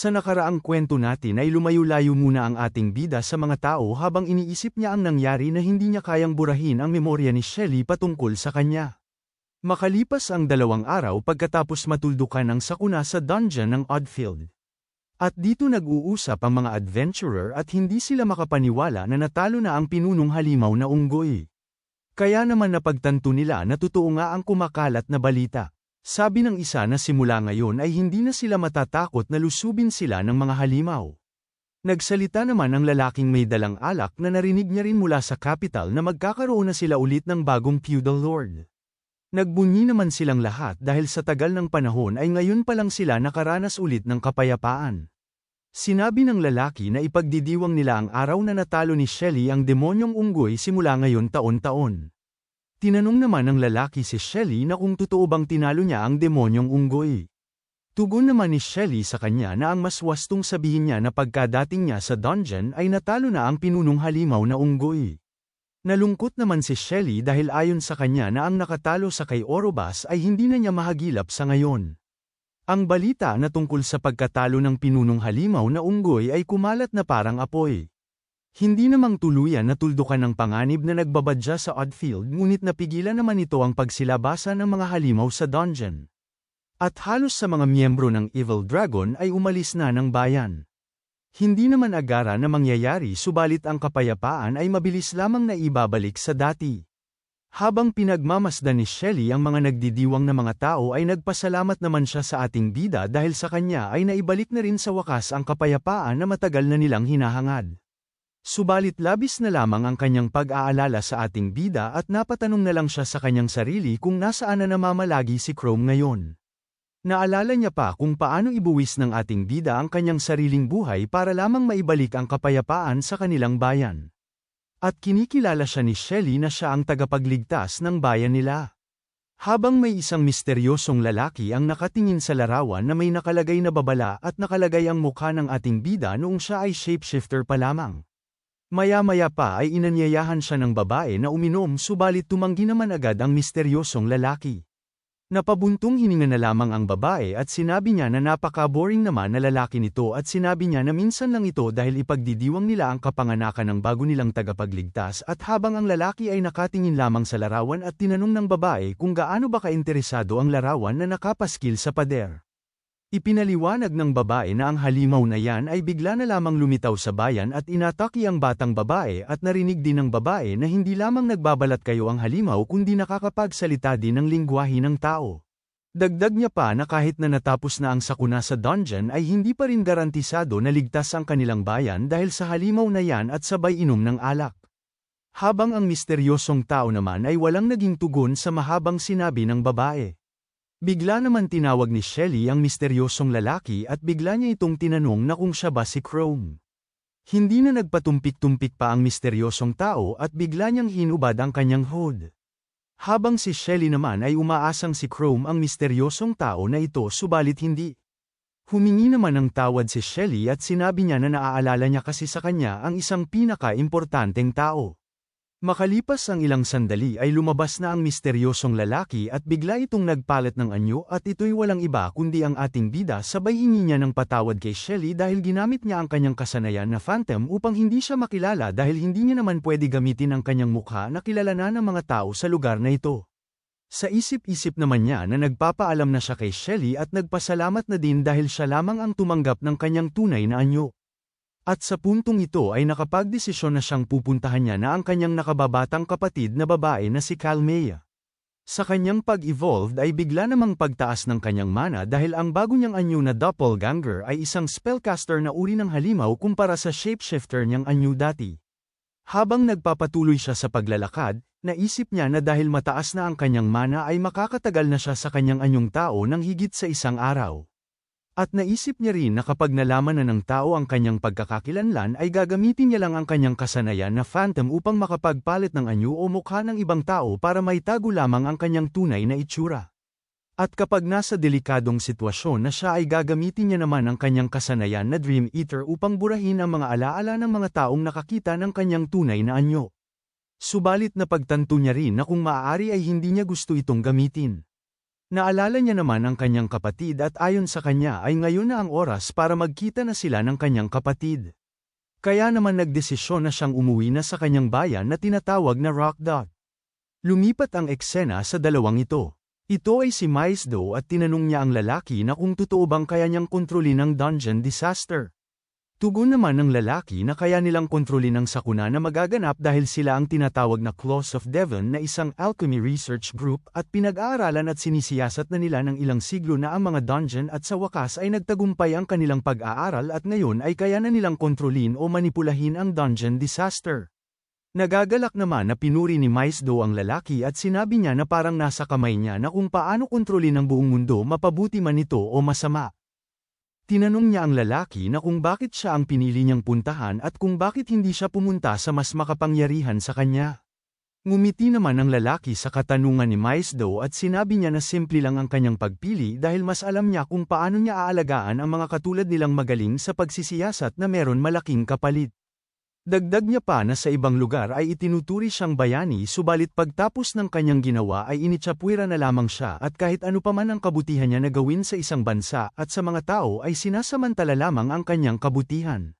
Sa nakaraang kwento natin ay lumayo-layo muna ang ating bida sa mga tao habang iniisip niya ang nangyari na hindi niya kayang burahin ang memorya ni Shelley patungkol sa kanya. Makalipas ang dalawang araw pagkatapos matuldukan ng sakuna sa dungeon ng Oddfield. At dito nag-uusap ang mga adventurer at hindi sila makapaniwala na natalo na ang pinunong halimaw na unggoy. Kaya naman napagtanto nila na totoo nga ang kumakalat na balita. Sabi ng isa na simula ngayon ay hindi na sila matatakot na lusubin sila ng mga halimaw. Nagsalita naman ang lalaking may dalang alak na narinig niya rin mula sa capital na magkakaroon na sila ulit ng bagong feudal lord. Nagbunyi naman silang lahat dahil sa tagal ng panahon ay ngayon pa lang sila nakaranas ulit ng kapayapaan. Sinabi ng lalaki na ipagdidiwang nila ang araw na natalo ni Shelley ang demonyong unggoy simula ngayon taon-taon. Tinanong naman ng lalaki si Shelly na kung totoo bang tinalo niya ang demonyong unggoy. Tugon naman ni Shelly sa kanya na ang mas wastong sabihin niya na pagkadating niya sa dungeon ay natalo na ang pinunong halimaw na unggoy. Nalungkot naman si Shelly dahil ayon sa kanya na ang nakatalo sa kay Orobas ay hindi na niya mahagilap sa ngayon. Ang balita na tungkol sa pagkatalo ng pinunong halimaw na unggoy ay kumalat na parang apoy. Hindi namang tuluyan na tuldukan ng panganib na nagbabadya sa Oddfield ngunit napigilan naman ito ang pagsilabasa ng mga halimaw sa dungeon. At halos sa mga miyembro ng Evil Dragon ay umalis na ng bayan. Hindi naman agara na mangyayari subalit ang kapayapaan ay mabilis lamang na ibabalik sa dati. Habang pinagmamasdan ni Shelley ang mga nagdidiwang na mga tao ay nagpasalamat naman siya sa ating bida dahil sa kanya ay naibalik na rin sa wakas ang kapayapaan na matagal na nilang hinahangad. Subalit labis na lamang ang kanyang pag-aalala sa ating bida at napatanong na lang siya sa kanyang sarili kung nasaan na namamalagi si Chrome ngayon. Naalala niya pa kung paano ibuwis ng ating bida ang kanyang sariling buhay para lamang maibalik ang kapayapaan sa kanilang bayan. At kinikilala siya ni Shelly na siya ang tagapagligtas ng bayan nila. Habang may isang misteryosong lalaki ang nakatingin sa larawan na may nakalagay na babala at nakalagay ang mukha ng ating bida noong siya ay shapeshifter pa lamang. Maya-maya pa ay inanyayahan siya ng babae na uminom subalit tumanggi naman agad ang misteryosong lalaki. Napabuntong hininga na lamang ang babae at sinabi niya na napaka-boring naman na lalaki nito at sinabi niya na minsan lang ito dahil ipagdidiwang nila ang kapanganakan ng bago nilang tagapagligtas at habang ang lalaki ay nakatingin lamang sa larawan at tinanong ng babae kung gaano ba kainteresado ang larawan na nakapaskil sa pader. Ipinaliwanag ng babae na ang halimaw na yan ay bigla na lamang lumitaw sa bayan at inataki ang batang babae at narinig din ng babae na hindi lamang nagbabalat kayo ang halimaw kundi nakakapagsalita din ng lingwahe ng tao. Dagdag niya pa na kahit na natapos na ang sakuna sa dungeon ay hindi pa rin garantisado na ligtas ang kanilang bayan dahil sa halimaw na yan at sabay inom ng alak. Habang ang misteryosong tao naman ay walang naging tugon sa mahabang sinabi ng babae. Bigla naman tinawag ni Shelly ang misteryosong lalaki at bigla niya itong tinanong na kung siya ba si Chrome. Hindi na nagpatumpik-tumpik pa ang misteryosong tao at bigla niyang hinubad ang kanyang hood. Habang si Shelly naman ay umaasang si Chrome ang misteryosong tao na ito subalit hindi. Humingi naman ng tawad si Shelly at sinabi niya na naaalala niya kasi sa kanya ang isang pinaka-importanteng tao. Makalipas ang ilang sandali ay lumabas na ang misteryosong lalaki at bigla itong nagpalat ng anyo at ito'y walang iba kundi ang ating bida sabay hingi niya ng patawad kay Shelly dahil ginamit niya ang kanyang kasanayan na phantom upang hindi siya makilala dahil hindi niya naman pwede gamitin ang kanyang mukha na kilala na ng mga tao sa lugar na ito. Sa isip-isip naman niya na nagpapaalam na siya kay Shelly at nagpasalamat na din dahil siya lamang ang tumanggap ng kanyang tunay na anyo. At sa puntong ito ay nakapagdesisyon na siyang pupuntahan niya na ang kanyang nakababatang kapatid na babae na si Calmea. Sa kanyang pag-evolved ay bigla namang pagtaas ng kanyang mana dahil ang bago niyang anyo na doppelganger ay isang spellcaster na uri ng halimaw kumpara sa shapeshifter niyang anyo dati. Habang nagpapatuloy siya sa paglalakad, naisip niya na dahil mataas na ang kanyang mana ay makakatagal na siya sa kanyang anyong tao ng higit sa isang araw. At naisip niya rin na kapag nalaman na ng tao ang kanyang pagkakakilanlan ay gagamitin niya lang ang kanyang kasanayan na phantom upang makapagpalit ng anyo o mukha ng ibang tao para maitago lamang ang kanyang tunay na itsura. At kapag nasa delikadong sitwasyon na siya ay gagamitin niya naman ang kanyang kasanayan na Dream Eater upang burahin ang mga alaala ng mga taong nakakita ng kanyang tunay na anyo. Subalit na pagtanto niya rin na kung maaari ay hindi niya gusto itong gamitin. Naalala niya naman ang kanyang kapatid at ayon sa kanya ay ngayon na ang oras para magkita na sila ng kanyang kapatid. Kaya naman nagdesisyon na siyang umuwi na sa kanyang bayan na tinatawag na Rock Dot. Lumipat ang eksena sa dalawang ito. Ito ay si Maisdo at tinanong niya ang lalaki na kung totoo bang kaya niyang kontrolin ang dungeon disaster. Tugon naman ng lalaki na kaya nilang kontrolin ang sakuna na magaganap dahil sila ang tinatawag na Claws of Devon na isang alchemy research group at pinag-aaralan at sinisiyasat na nila ng ilang siglo na ang mga dungeon at sa wakas ay nagtagumpay ang kanilang pag-aaral at ngayon ay kaya na nilang kontrolin o manipulahin ang dungeon disaster. Nagagalak naman na pinuri ni Maisdo ang lalaki at sinabi niya na parang nasa kamay niya na kung paano kontrolin ang buong mundo mapabuti man ito o masama. Tinanong niya ang lalaki na kung bakit siya ang pinili niyang puntahan at kung bakit hindi siya pumunta sa mas makapangyarihan sa kanya. Ngumiti naman ang lalaki sa katanungan ni Maisdo at sinabi niya na simple lang ang kanyang pagpili dahil mas alam niya kung paano niya aalagaan ang mga katulad nilang magaling sa pagsisiyasat na meron malaking kapalit. Dagdag niya pa na sa ibang lugar ay itinuturi siyang bayani subalit pagtapos ng kanyang ginawa ay initsapwira na lamang siya at kahit ano pa man ang kabutihan niya na gawin sa isang bansa at sa mga tao ay sinasamantala lamang ang kanyang kabutihan.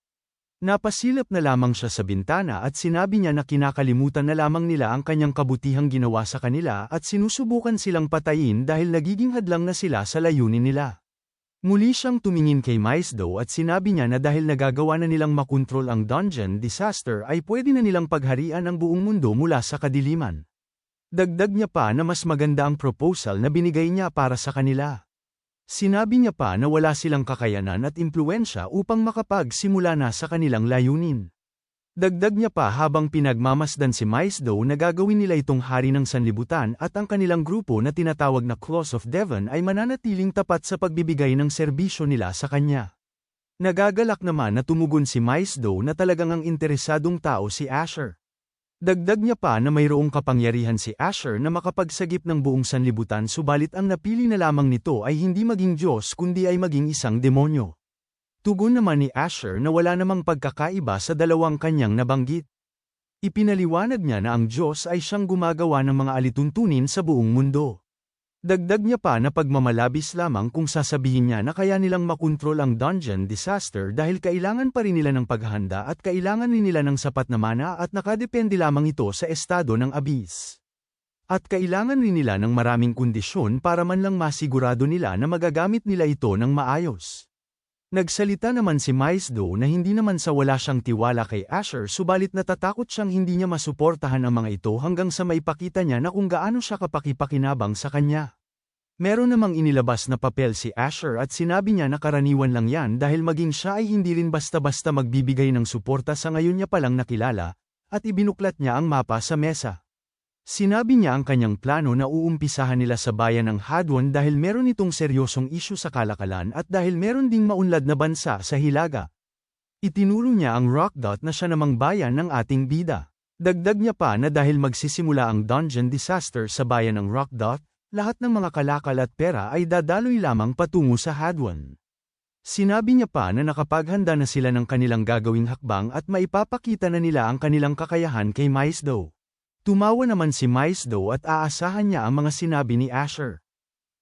Napasilip na lamang siya sa bintana at sinabi niya na kinakalimutan na lamang nila ang kanyang kabutihang ginawa sa kanila at sinusubukan silang patayin dahil nagiging hadlang na sila sa layunin nila. Muli siyang tumingin kay Maisdo at sinabi niya na dahil nagagawa na nilang makontrol ang dungeon disaster ay pwede na nilang pagharian ang buong mundo mula sa kadiliman. Dagdag niya pa na mas maganda ang proposal na binigay niya para sa kanila. Sinabi niya pa na wala silang kakayanan at impluensya upang makapagsimula na sa kanilang layunin. Dagdag niya pa habang pinagmamasdan si Maisdo na gagawin nila itong hari ng sanlibutan at ang kanilang grupo na tinatawag na Claws of Devon ay mananatiling tapat sa pagbibigay ng serbisyo nila sa kanya. Nagagalak naman na tumugon si Maisdo na talagang ang interesadong tao si Asher. Dagdag niya pa na mayroong kapangyarihan si Asher na makapagsagip ng buong sanlibutan subalit ang napili na lamang nito ay hindi maging Diyos kundi ay maging isang demonyo. Tugon naman ni Asher na wala namang pagkakaiba sa dalawang kanyang nabanggit. Ipinaliwanag niya na ang Diyos ay siyang gumagawa ng mga alituntunin sa buong mundo. Dagdag niya pa na pagmamalabis lamang kung sasabihin niya na kaya nilang makontrol ang dungeon disaster dahil kailangan pa rin nila ng paghahanda at kailangan rin nila ng sapat na mana at nakadepende lamang ito sa estado ng abis. At kailangan rin nila ng maraming kondisyon para man lang masigurado nila na magagamit nila ito ng maayos. Nagsalita naman si Maisdo na hindi naman sa wala siyang tiwala kay Asher subalit natatakot siyang hindi niya masuportahan ang mga ito hanggang sa maipakita niya na kung gaano siya kapakipakinabang sa kanya. Meron namang inilabas na papel si Asher at sinabi niya na karaniwan lang yan dahil maging siya ay hindi rin basta-basta magbibigay ng suporta sa ngayon niya palang nakilala, at ibinuklat niya ang mapa sa mesa. Sinabi niya ang kanyang plano na uumpisahan nila sa bayan ng Hadwon dahil meron itong seryosong isyu sa kalakalan at dahil meron ding maunlad na bansa sa Hilaga. Itinuro niya ang Rockdot na siya namang bayan ng ating bida. Dagdag niya pa na dahil magsisimula ang dungeon disaster sa bayan ng Rockdot, lahat ng mga kalakal at pera ay dadaloy lamang patungo sa Hadwon. Sinabi niya pa na nakapaghanda na sila ng kanilang gagawing hakbang at maipapakita na nila ang kanilang kakayahan kay Maisdo. Tumawa naman si Maisdo at aasahan niya ang mga sinabi ni Asher.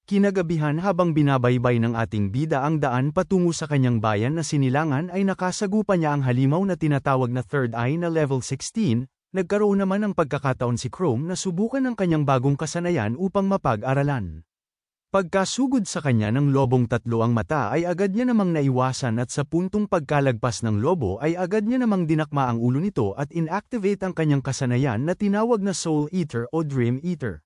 Kinagabihan habang binabaybay ng ating bida ang daan patungo sa kanyang bayan na sinilangan ay nakasagupa niya ang halimaw na tinatawag na Third Eye na level 16, nagkaroon naman ng pagkakataon si Chrome na subukan ang kanyang bagong kasanayan upang mapag-aralan. Pagkasugod sa kanya ng lobong tatlo ang mata ay agad niya namang naiwasan at sa puntong pagkalagpas ng lobo ay agad niya namang dinakma ang ulo nito at inactivate ang kanyang kasanayan na tinawag na Soul Eater o Dream Eater.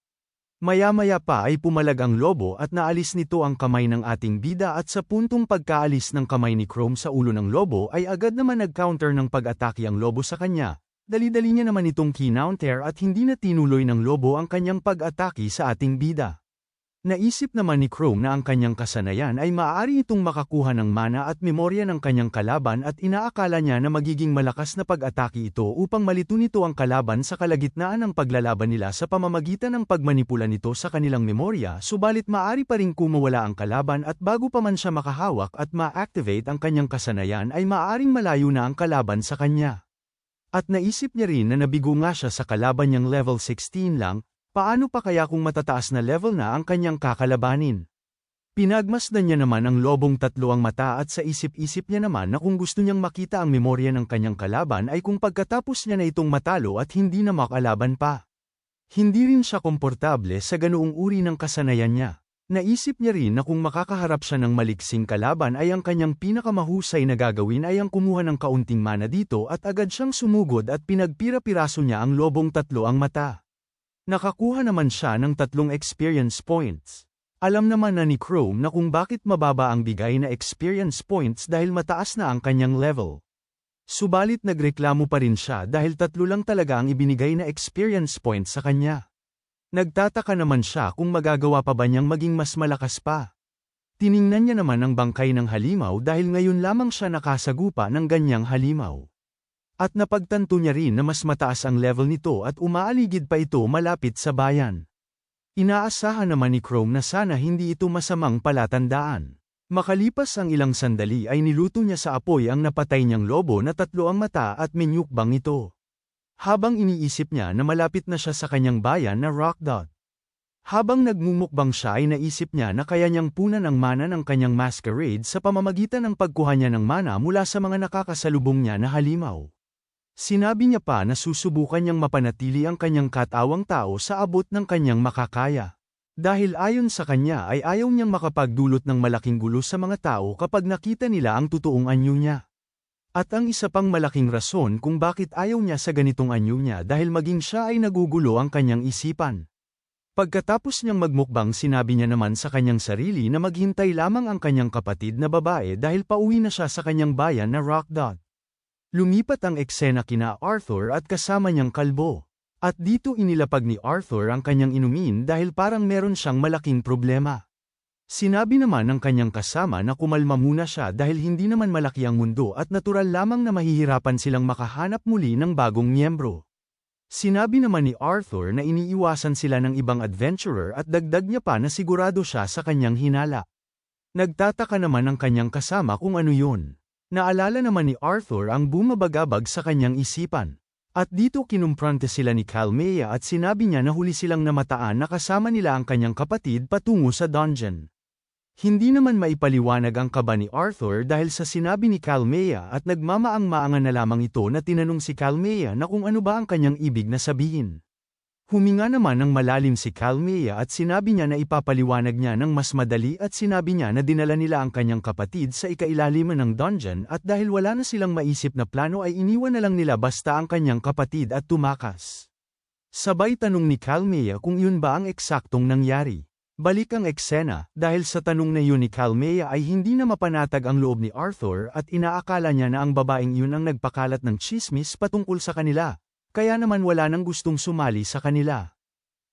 Maya-maya pa ay pumalag ang lobo at naalis nito ang kamay ng ating bida at sa puntong pagkaalis ng kamay ni Chrome sa ulo ng lobo ay agad naman nag-counter ng pag-atake ang lobo sa kanya. Dali-dali niya naman itong kinounter at hindi na tinuloy ng lobo ang kanyang pag-atake sa ating bida. Naisip naman ni Chrome na ang kanyang kasanayan ay maaari itong makakuha ng mana at memorya ng kanyang kalaban at inaakala niya na magiging malakas na pag-atake ito upang malito nito ang kalaban sa kalagitnaan ng paglalaban nila sa pamamagitan ng pagmanipula nito sa kanilang memorya subalit maaari pa rin kumawala ang kalaban at bago pa man siya makahawak at ma-activate ang kanyang kasanayan ay maaaring malayo na ang kalaban sa kanya. At naisip niya rin na nabigo nga siya sa kalaban niyang level 16 lang, Paano pa kaya kung matataas na level na ang kanyang kakalabanin? Pinagmasdan niya naman ang lobong tatlo ang mata at sa isip-isip niya naman na kung gusto niyang makita ang memorya ng kanyang kalaban ay kung pagkatapos niya na itong matalo at hindi na makalaban pa. Hindi rin siya komportable sa ganoong uri ng kasanayan niya. Naisip niya rin na kung makakaharap siya ng maliksing kalaban ay ang kanyang pinakamahusay na gagawin ay ang kumuha ng kaunting mana dito at agad siyang sumugod at pinagpira-piraso niya ang lobong tatlo ang mata. Nakakuha naman siya ng tatlong experience points. Alam naman na ni Chrome na kung bakit mababa ang bigay na experience points dahil mataas na ang kanyang level. Subalit nagreklamo pa rin siya dahil tatlo lang talaga ang ibinigay na experience points sa kanya. Nagtataka naman siya kung magagawa pa ba niyang maging mas malakas pa. Tiningnan niya naman ang bangkay ng halimaw dahil ngayon lamang siya nakasagupa ng ganyang halimaw. At napagtanto niya rin na mas mataas ang level nito at umaaligid pa ito malapit sa bayan. Inaasahan naman ni Chrome na sana hindi ito masamang palatandaan. Makalipas ang ilang sandali ay niluto niya sa apoy ang napatay niyang lobo na tatlo ang mata at minyukbang ito. Habang iniisip niya na malapit na siya sa kanyang bayan na Rock Dot. Habang nagmumukbang siya ay naisip niya na kaya niyang punan ang mana ng kanyang masquerade sa pamamagitan ng pagkuha niya ng mana mula sa mga nakakasalubong niya na halimaw. Sinabi niya pa na susubukan niyang mapanatili ang kanyang katawang tao sa abot ng kanyang makakaya. Dahil ayon sa kanya ay ayaw niyang makapagdulot ng malaking gulo sa mga tao kapag nakita nila ang totoong anyo niya. At ang isa pang malaking rason kung bakit ayaw niya sa ganitong anyo niya dahil maging siya ay nagugulo ang kanyang isipan. Pagkatapos niyang magmukbang sinabi niya naman sa kanyang sarili na maghintay lamang ang kanyang kapatid na babae dahil pauwi na siya sa kanyang bayan na Rock. Lumipat ang eksena kina Arthur at kasama niyang kalbo. At dito inilapag ni Arthur ang kanyang inumin dahil parang meron siyang malaking problema. Sinabi naman ng kanyang kasama na kumalma muna siya dahil hindi naman malaki ang mundo at natural lamang na mahihirapan silang makahanap muli ng bagong miyembro. Sinabi naman ni Arthur na iniiwasan sila ng ibang adventurer at dagdag niya pa na sigurado siya sa kanyang hinala. Nagtataka naman ang kanyang kasama kung ano yun. Naalala naman ni Arthur ang bumabagabag sa kanyang isipan. At dito kinumprante sila ni Calmea at sinabi niya na huli silang namataan na kasama nila ang kanyang kapatid patungo sa dungeon. Hindi naman maipaliwanag ang kaba ni Arthur dahil sa sinabi ni Calmea at nagmamaang-maangan na lamang ito na tinanong si Calmea na kung ano ba ang kanyang ibig na sabihin. Huminga naman ng malalim si Calmea at sinabi niya na ipapaliwanag niya ng mas madali at sinabi niya na dinala nila ang kanyang kapatid sa ikailalim ng dungeon at dahil wala na silang maisip na plano ay iniwan na lang nila basta ang kanyang kapatid at tumakas. Sabay tanong ni Calmea kung yun ba ang eksaktong nangyari. Balik ang eksena, dahil sa tanong na yun ni Calmea ay hindi na mapanatag ang loob ni Arthur at inaakala niya na ang babaeng yun ang nagpakalat ng chismis patungkol sa kanila, kaya naman wala nang gustong sumali sa kanila.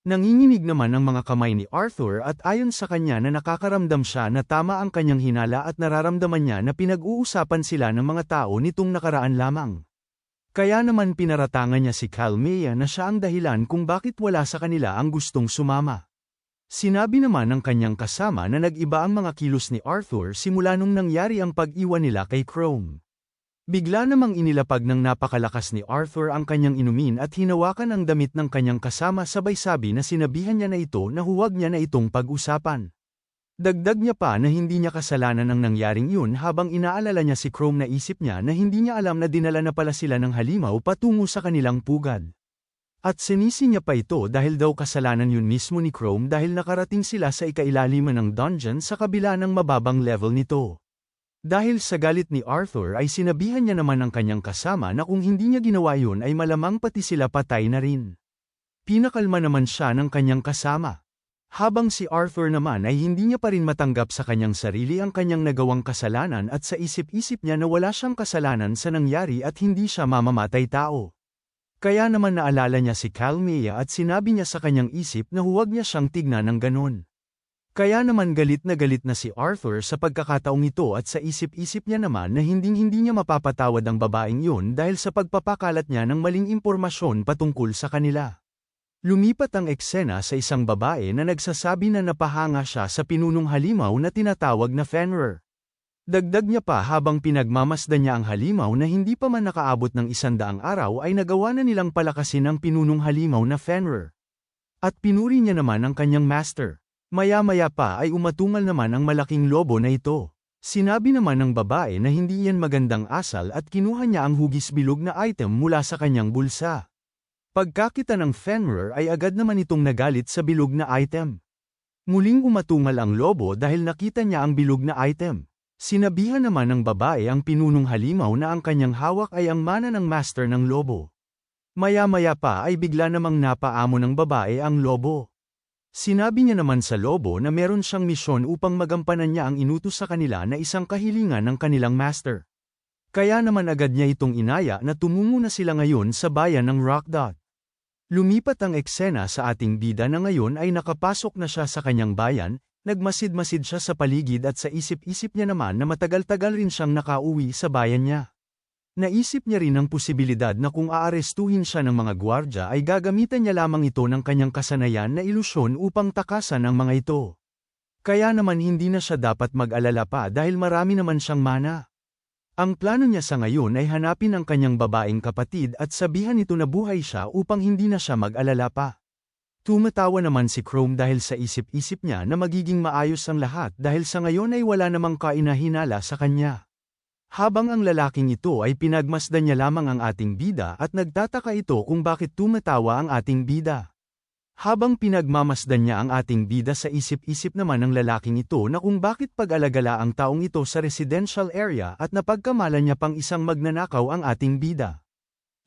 Nanginginig naman ang mga kamay ni Arthur at ayon sa kanya na nakakaramdam siya na tama ang kanyang hinala at nararamdaman niya na pinag-uusapan sila ng mga tao nitong nakaraan lamang. Kaya naman pinaratangan niya si Calmea na siya ang dahilan kung bakit wala sa kanila ang gustong sumama. Sinabi naman ng kanyang kasama na nag-iba ang mga kilos ni Arthur simula nung nangyari ang pag-iwan nila kay Chrome. Bigla namang inilapag ng napakalakas ni Arthur ang kanyang inumin at hinawakan ang damit ng kanyang kasama sabay sabi na sinabihan niya na ito na huwag niya na itong pag-usapan. Dagdag niya pa na hindi niya kasalanan ang nangyaring yun habang inaalala niya si Chrome na isip niya na hindi niya alam na dinala na pala sila ng halimaw patungo sa kanilang pugad. At sinisi niya pa ito dahil daw kasalanan yun mismo ni Chrome dahil nakarating sila sa ikailaliman ng dungeon sa kabila ng mababang level nito. Dahil sa galit ni Arthur ay sinabihan niya naman ang kanyang kasama na kung hindi niya ginawa yun ay malamang pati sila patay na rin. Pinakalma naman siya ng kanyang kasama. Habang si Arthur naman ay hindi niya pa rin matanggap sa kanyang sarili ang kanyang nagawang kasalanan at sa isip-isip niya na wala siyang kasalanan sa nangyari at hindi siya mamamatay tao. Kaya naman naalala niya si Calmea at sinabi niya sa kanyang isip na huwag niya siyang tignan ng ganon. Kaya naman galit na galit na si Arthur sa pagkakataong ito at sa isip-isip niya naman na hinding-hindi niya mapapatawad ang babaeng yun dahil sa pagpapakalat niya ng maling impormasyon patungkol sa kanila. Lumipat ang eksena sa isang babae na nagsasabi na napahanga siya sa pinunong halimaw na tinatawag na Fenrir. Dagdag niya pa habang pinagmamasdan niya ang halimaw na hindi pa man nakaabot ng isandaang araw ay nagawa na nilang palakasin ang pinunong halimaw na Fenrir. At pinuri niya naman ang kanyang master. Maya-maya pa ay umatungal naman ang malaking lobo na ito. Sinabi naman ng babae na hindi yan magandang asal at kinuha niya ang hugis bilog na item mula sa kanyang bulsa. Pagkakita ng Fenrir ay agad naman itong nagalit sa bilog na item. Muling umatungal ang lobo dahil nakita niya ang bilog na item. Sinabihan naman ng babae ang pinunong halimaw na ang kanyang hawak ay ang mana ng master ng lobo. Maya-maya pa ay bigla namang napaamo ng babae ang lobo. Sinabi niya naman sa lobo na meron siyang misyon upang magampanan niya ang inutos sa kanila na isang kahilingan ng kanilang master. Kaya naman agad niya itong inaya na tumungo na sila ngayon sa bayan ng Rockdot. Lumipat ang eksena sa ating bida na ngayon ay nakapasok na siya sa kanyang bayan, nagmasid-masid siya sa paligid at sa isip-isip niya naman na matagal-tagal rin siyang nakauwi sa bayan niya. Naisip niya rin ang posibilidad na kung aarestuhin siya ng mga gwardya ay gagamitan niya lamang ito ng kanyang kasanayan na ilusyon upang takasan ang mga ito. Kaya naman hindi na siya dapat mag-alala pa dahil marami naman siyang mana. Ang plano niya sa ngayon ay hanapin ang kanyang babaeng kapatid at sabihan ito na buhay siya upang hindi na siya mag-alala pa. Tumatawa naman si Chrome dahil sa isip-isip niya na magiging maayos ang lahat dahil sa ngayon ay wala namang kainahinala sa kanya. Habang ang lalaking ito ay pinagmasdan niya lamang ang ating bida at nagtataka ito kung bakit tumatawa ang ating bida. Habang pinagmamasdan niya ang ating bida sa isip-isip naman ng lalaking ito na kung bakit pag-alagala ang taong ito sa residential area at napagkamalan niya pang isang magnanakaw ang ating bida.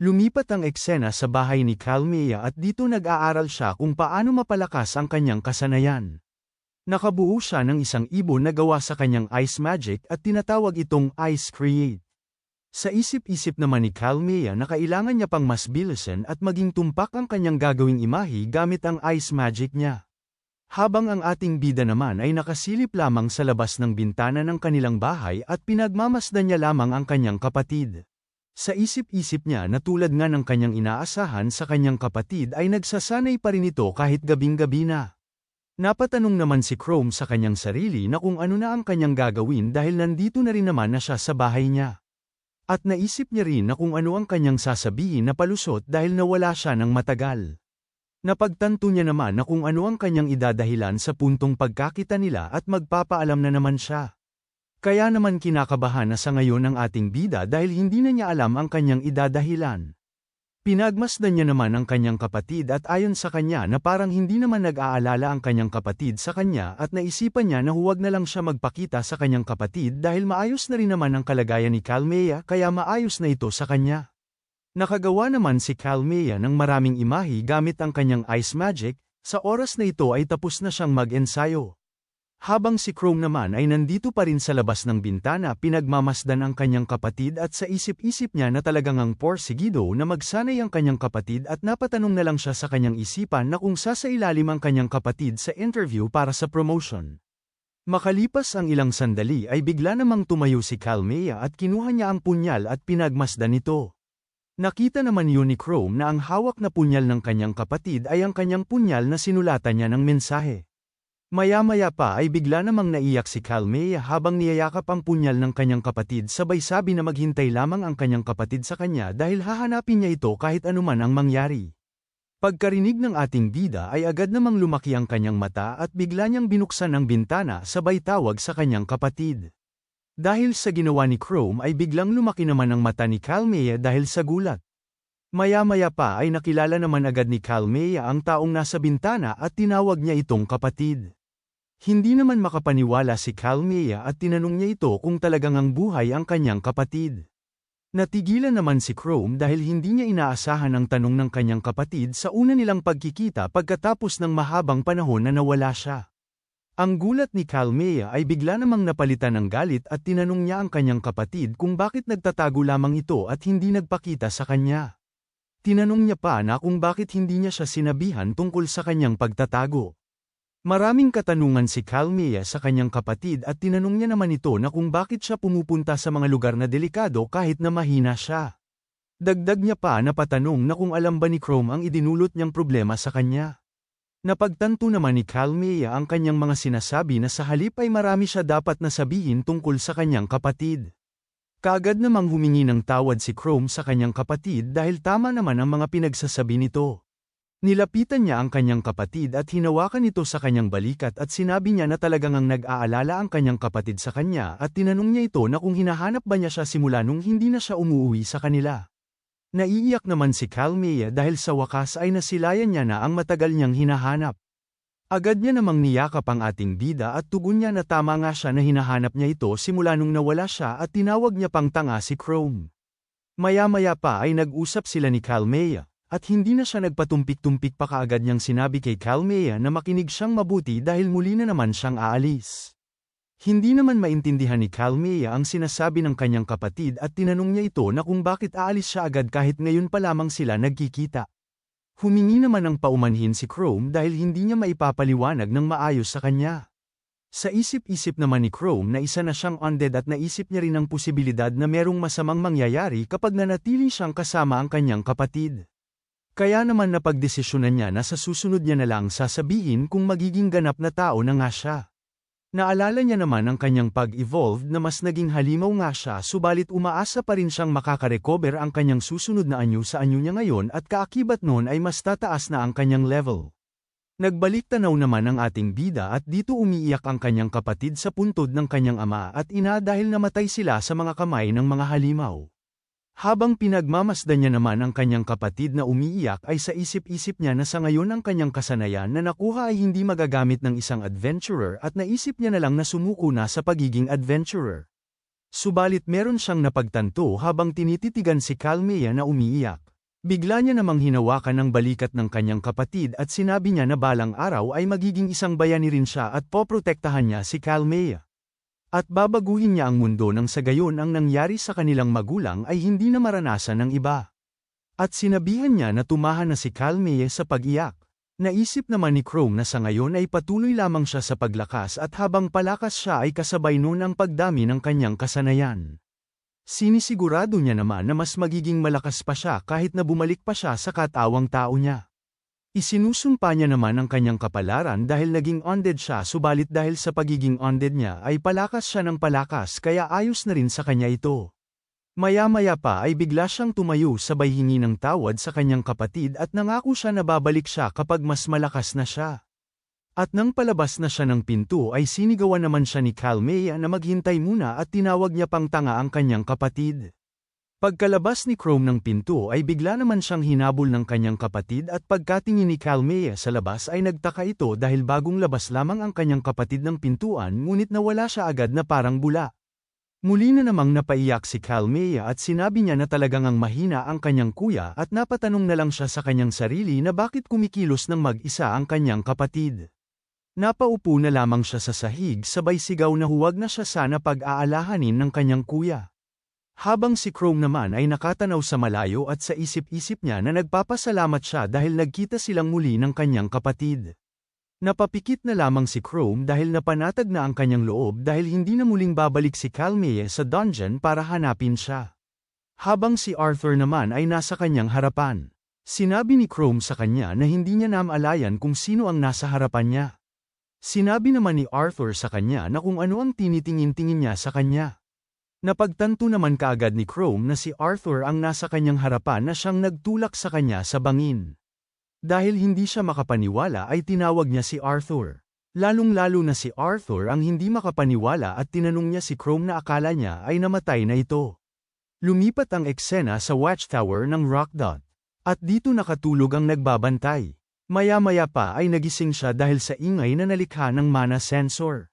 Lumipat ang eksena sa bahay ni Calmea at dito nag-aaral siya kung paano mapalakas ang kanyang kasanayan. Nakabuo siya ng isang ibon na gawa sa kanyang ice magic at tinatawag itong Ice Create. Sa isip-isip naman ni Calmea na kailangan niya pang mas bilisan at maging tumpak ang kanyang gagawing imahi gamit ang ice magic niya. Habang ang ating bida naman ay nakasilip lamang sa labas ng bintana ng kanilang bahay at pinagmamasdan niya lamang ang kanyang kapatid. Sa isip-isip niya na tulad nga ng kanyang inaasahan sa kanyang kapatid ay nagsasanay pa rin ito kahit gabing-gabi na. Napatanong naman si Chrome sa kanyang sarili na kung ano na ang kanyang gagawin dahil nandito na rin naman na siya sa bahay niya. At naisip niya rin na kung ano ang kanyang sasabihin na palusot dahil nawala siya ng matagal. Napagtanto niya naman na kung ano ang kanyang idadahilan sa puntong pagkakita nila at magpapaalam na naman siya. Kaya naman kinakabahan na sa ngayon ang ating bida dahil hindi na niya alam ang kanyang idadahilan. Pinagmasdan niya naman ang kanyang kapatid at ayon sa kanya na parang hindi naman nag-aalala ang kanyang kapatid sa kanya at naisipan niya na huwag na lang siya magpakita sa kanyang kapatid dahil maayos na rin naman ang kalagayan ni Calmea kaya maayos na ito sa kanya. Nakagawa naman si Calmea ng maraming imahi gamit ang kanyang ice magic, sa oras na ito ay tapos na siyang mag-ensayo. Habang si Chrome naman ay nandito pa rin sa labas ng bintana pinagmamasdan ang kanyang kapatid at sa isip-isip niya na talagang ang porsigido na magsanay ang kanyang kapatid at napatanong na lang siya sa kanyang isipan na kung sasailalim ang kanyang kapatid sa interview para sa promotion. Makalipas ang ilang sandali ay bigla namang tumayo si Calmea at kinuha niya ang punyal at pinagmasdan ito. Nakita naman yun ni Chrome na ang hawak na punyal ng kanyang kapatid ay ang kanyang punyal na sinulatan niya ng mensahe. Maya-maya pa ay bigla namang naiyak si Calmea habang niyayakap ang punyal ng kanyang kapatid sabay sabi na maghintay lamang ang kanyang kapatid sa kanya dahil hahanapin niya ito kahit anuman ang mangyari. Pagkarinig ng ating bida ay agad namang lumaki ang kanyang mata at bigla niyang binuksan ang bintana sabay tawag sa kanyang kapatid. Dahil sa ginawa ni Chrome ay biglang lumaki naman ang mata ni Calmea dahil sa gulat. Maya-maya pa ay nakilala naman agad ni Calmea ang taong nasa bintana at tinawag niya itong kapatid. Hindi naman makapaniwala si Calmea at tinanong niya ito kung talagang ang buhay ang kanyang kapatid. Natigilan naman si Chrome dahil hindi niya inaasahan ang tanong ng kanyang kapatid sa una nilang pagkikita pagkatapos ng mahabang panahon na nawala siya. Ang gulat ni Calmea ay bigla namang napalitan ng galit at tinanong niya ang kanyang kapatid kung bakit nagtatago lamang ito at hindi nagpakita sa kanya. Tinanong niya pa na kung bakit hindi niya siya sinabihan tungkol sa kanyang pagtatago. Maraming katanungan si Calmea sa kanyang kapatid at tinanong niya naman ito na kung bakit siya pumupunta sa mga lugar na delikado kahit na mahina siya. Dagdag niya pa na patanong na kung alam ba ni Chrome ang idinulot niyang problema sa kanya. Napagtanto naman ni Calmea ang kanyang mga sinasabi na sa halip ay marami siya dapat na sabihin tungkol sa kanyang kapatid. Kagad namang humingi ng tawad si Chrome sa kanyang kapatid dahil tama naman ang mga pinagsasabi nito. Nilapitan niya ang kanyang kapatid at hinawakan ito sa kanyang balikat at sinabi niya na talagang ang nag-aalala ang kanyang kapatid sa kanya at tinanong niya ito na kung hinahanap ba niya siya simula nung hindi na siya umuwi sa kanila. Naiiyak naman si Calmea dahil sa wakas ay nasilayan niya na ang matagal niyang hinahanap. Agad niya namang niyakap ang ating bida at tugon niya na tama nga siya na hinahanap niya ito simula nung nawala siya at tinawag niya pang tanga si Chrome. Maya-maya pa ay nag-usap sila ni Calmea, at hindi na siya nagpatumpik-tumpik pa kaagad niyang sinabi kay Calmea na makinig siyang mabuti dahil muli na naman siyang aalis. Hindi naman maintindihan ni Calmea ang sinasabi ng kanyang kapatid at tinanong niya ito na kung bakit aalis siya agad kahit ngayon pa lamang sila nagkikita. Humingi naman ng paumanhin si Chrome dahil hindi niya maipapaliwanag ng maayos sa kanya. Sa isip-isip naman ni Chrome na isa na siyang undead at naisip niya rin ang posibilidad na merong masamang mangyayari kapag nanatili siyang kasama ang kanyang kapatid. Kaya naman napagdesisyonan niya na sa susunod niya na lang sasabihin kung magiging ganap na tao na nga siya. Naalala niya naman ang kanyang pag-evolve na mas naging halimaw nga siya subalit umaasa pa rin siyang makakarecover ang kanyang susunod na anyo sa anyo niya ngayon at kaakibat noon ay mas tataas na ang kanyang level. Nagbalik tanaw naman ang ating bida at dito umiiyak ang kanyang kapatid sa puntod ng kanyang ama at ina dahil namatay sila sa mga kamay ng mga halimaw. Habang pinagmamasdan niya naman ang kanyang kapatid na umiiyak ay sa isip-isip niya na sa ngayon ang kanyang kasanayan na nakuha ay hindi magagamit ng isang adventurer at naisip niya na lang na sumuko na sa pagiging adventurer. Subalit meron siyang napagtanto habang tinititigan si Calmea na umiiyak. Bigla niya namang hinawakan ang balikat ng kanyang kapatid at sinabi niya na balang araw ay magiging isang bayani rin siya at poprotektahan niya si Calmea. At babaguhin niya ang mundo nang sa gayon ang nangyari sa kanilang magulang ay hindi na maranasan ng iba. At sinabihan niya na tumahan na si Calmea sa pag-iyak. Naisip naman ni Chrome na sa ngayon ay patuloy lamang siya sa paglakas at habang palakas siya ay kasabay noon ang pagdami ng kanyang kasanayan. Sinisigurado niya naman na mas magiging malakas pa siya kahit na bumalik pa siya sa katawang tao niya. Isinusumpa niya naman ang kanyang kapalaran dahil naging undead siya subalit dahil sa pagiging undead niya ay palakas siya ng palakas kaya ayos na rin sa kanya ito. Maya-maya pa ay bigla siyang tumayo sabay hingi ng tawad sa kanyang kapatid at nangako siya na babalik siya kapag mas malakas na siya. At nang palabas na siya ng pinto ay sinigawan naman siya ni Calmea na maghintay muna at tinawag niya pang tanga ang kanyang kapatid. Pagkalabas ni Chrome ng pinto ay bigla naman siyang hinabol ng kanyang kapatid at pagkatingin ni Calmea sa labas ay nagtaka ito dahil bagong labas lamang ang kanyang kapatid ng pintuan ngunit nawala siya agad na parang bula. Muli na namang napaiyak si Calmea at sinabi niya na talagang ang mahina ang kanyang kuya at napatanong na lang siya sa kanyang sarili na bakit kumikilos ng mag-isa ang kanyang kapatid. Napaupo na lamang siya sa sahig sabay sigaw na huwag na siya sana pag-aalahanin ng kanyang kuya. Habang si Chrome naman ay nakatanaw sa malayo at sa isip-isip niya na nagpapasalamat siya dahil nagkita silang muli ng kanyang kapatid. Napapikit na lamang si Chrome dahil napanatag na ang kanyang loob dahil hindi na muling babalik si Calmea sa dungeon para hanapin siya. Habang si Arthur naman ay nasa kanyang harapan. Sinabi ni Chrome sa kanya na hindi niya namalayan kung sino ang nasa harapan niya. Sinabi naman ni Arthur sa kanya na kung ano ang tinitingin-tingin niya sa kanya. Napagtanto naman kaagad ni Chrome na si Arthur ang nasa kanyang harapan na siyang nagtulak sa kanya sa bangin. Dahil hindi siya makapaniwala ay tinawag niya si Arthur. Lalong-lalo na si Arthur ang hindi makapaniwala at tinanong niya si Chrome na akala niya ay namatay na ito. Lumipat ang eksena sa watchtower ng Rockdot. At dito nakatulog ang nagbabantay. Maya-maya pa ay nagising siya dahil sa ingay na nalikha ng mana sensor.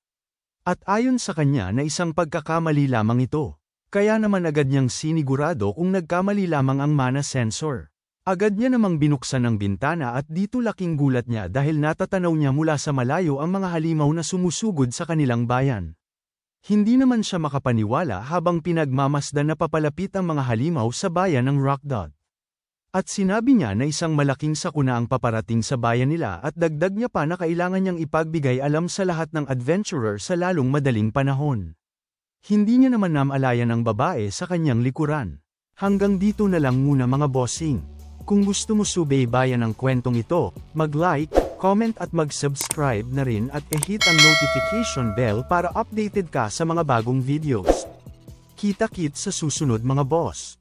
At ayon sa kanya na isang pagkakamali lamang ito. Kaya naman agad niyang sinigurado kung nagkamali lamang ang mana sensor. Agad niya namang binuksan ang bintana at dito laking gulat niya dahil natatanaw niya mula sa malayo ang mga halimaw na sumusugod sa kanilang bayan. Hindi naman siya makapaniwala habang pinagmamasdan na papalapit ang mga halimaw sa bayan ng Rockdot. At sinabi niya na isang malaking sakuna ang paparating sa bayan nila at dagdag niya pa na kailangan niyang ipagbigay alam sa lahat ng adventurer sa lalong madaling panahon. Hindi niya naman namalayan ang babae sa kanyang likuran. Hanggang dito na lang muna mga bossing. Kung gusto mo subaybayan ang kwentong ito, mag-like, comment at mag-subscribe na rin at i-hit ang notification bell para updated ka sa mga bagong videos. Kita-kit sa susunod mga boss.